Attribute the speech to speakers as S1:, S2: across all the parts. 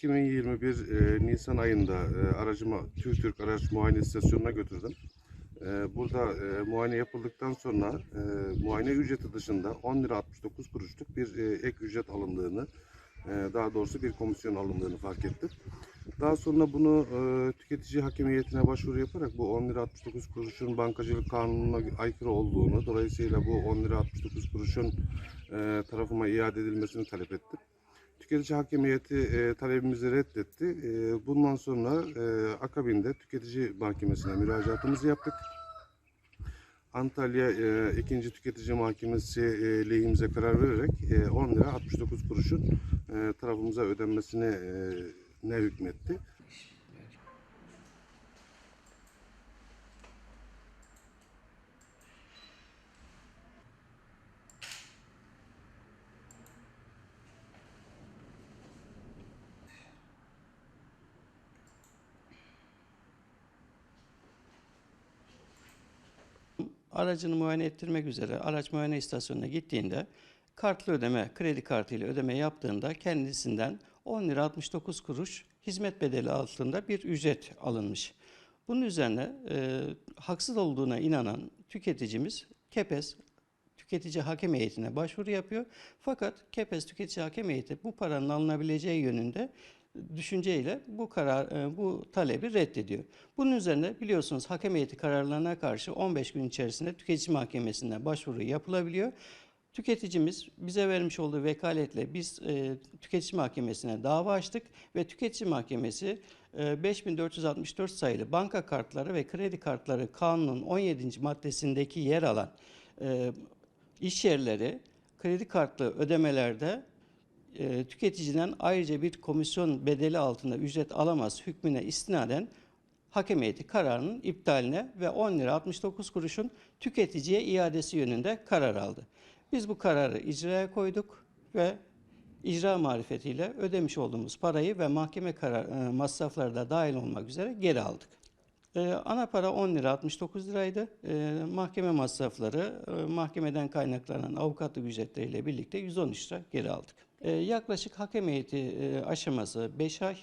S1: 2021 e, Nisan ayında e, aracımı TÜRK Araç Muayene İstasyonu'na götürdüm. E, burada e, muayene yapıldıktan sonra e, muayene ücreti dışında 10 lira 69 kuruşluk bir e, ek ücret alındığını, e, daha doğrusu bir komisyon alındığını fark ettim. Daha sonra bunu e, tüketici hakemiyetine başvuru yaparak bu 10 lira 69 kuruşun bankacılık kanununa aykırı olduğunu, dolayısıyla bu 10 lira 69 kuruşun e, tarafıma iade edilmesini talep ettim. Tüketici hakemiyeti e, talebimizi reddetti. E, bundan sonra e, akabinde tüketici mahkemesine müracaatımızı yaptık. Antalya e, 2. Tüketici Mahkemesi e, lehimize karar vererek e, 10 lira 69 kuruşun e, tarafımıza ödenmesine e, ne hükmetti.
S2: Aracını muayene ettirmek üzere araç muayene istasyonuna gittiğinde kartlı ödeme, kredi kartıyla ödeme yaptığında kendisinden 10 lira 69 kuruş hizmet bedeli altında bir ücret alınmış. Bunun üzerine e, haksız olduğuna inanan tüketicimiz KEPES tüketici hakem heyetine başvuru yapıyor. Fakat KEPES tüketici hakem heyeti bu paranın alınabileceği yönünde düşünceyle bu karar e, bu talebi reddediyor. Bunun üzerine biliyorsunuz hakem heyeti kararlarına karşı 15 gün içerisinde tüketici mahkemesine başvuru yapılabiliyor. Tüketicimiz bize vermiş olduğu vekaletle biz e, tüketici mahkemesine dava açtık ve tüketici mahkemesi e, 5464 sayılı banka kartları ve kredi kartları kanunun 17. maddesindeki yer alan e, iş yerleri kredi kartlı ödemelerde e, tüketiciden ayrıca bir komisyon bedeli altında ücret alamaz hükmüne istinaden hakem heyeti kararının iptaline ve 10 lira 69 kuruşun tüketiciye iadesi yönünde karar aldı. Biz bu kararı icraya koyduk ve icra marifetiyle ödemiş olduğumuz parayı ve mahkeme karar, e, masrafları da dahil olmak üzere geri aldık. Ee, ana para 10 lira 69 liraydı. Ee, mahkeme masrafları e, mahkemeden kaynaklanan avukatlık ücretleriyle birlikte 113 lira geri aldık. Ee, yaklaşık hakem heyeti e, aşaması 5 ay,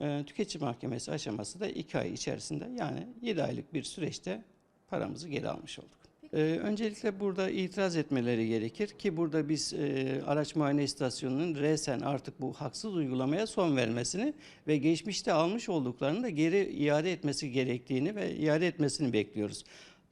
S2: e, tüketici mahkemesi aşaması da 2 ay içerisinde yani 7 aylık bir süreçte paramızı geri almış olduk. Ee, öncelikle burada itiraz etmeleri gerekir ki burada biz e, araç muayene istasyonunun resen artık bu haksız uygulamaya son vermesini ve geçmişte almış olduklarını da geri iade etmesi gerektiğini ve iade etmesini bekliyoruz.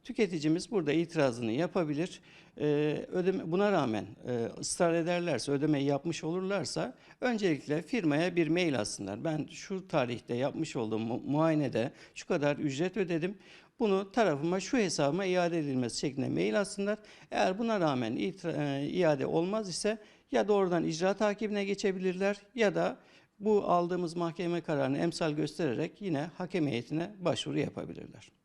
S2: Tüketicimiz burada itirazını yapabilir. Ee, ödeme, buna rağmen e, ısrar ederlerse, ödemeyi yapmış olurlarsa öncelikle firmaya bir mail atsınlar. Ben şu tarihte yapmış olduğum mu- muayenede şu kadar ücret ödedim. Bunu tarafıma şu hesabıma iade edilmesi şeklinde mail atsınlar. Eğer buna rağmen e, iade olmaz ise ya doğrudan icra takibine geçebilirler ya da bu aldığımız mahkeme kararını emsal göstererek yine hakem heyetine başvuru yapabilirler.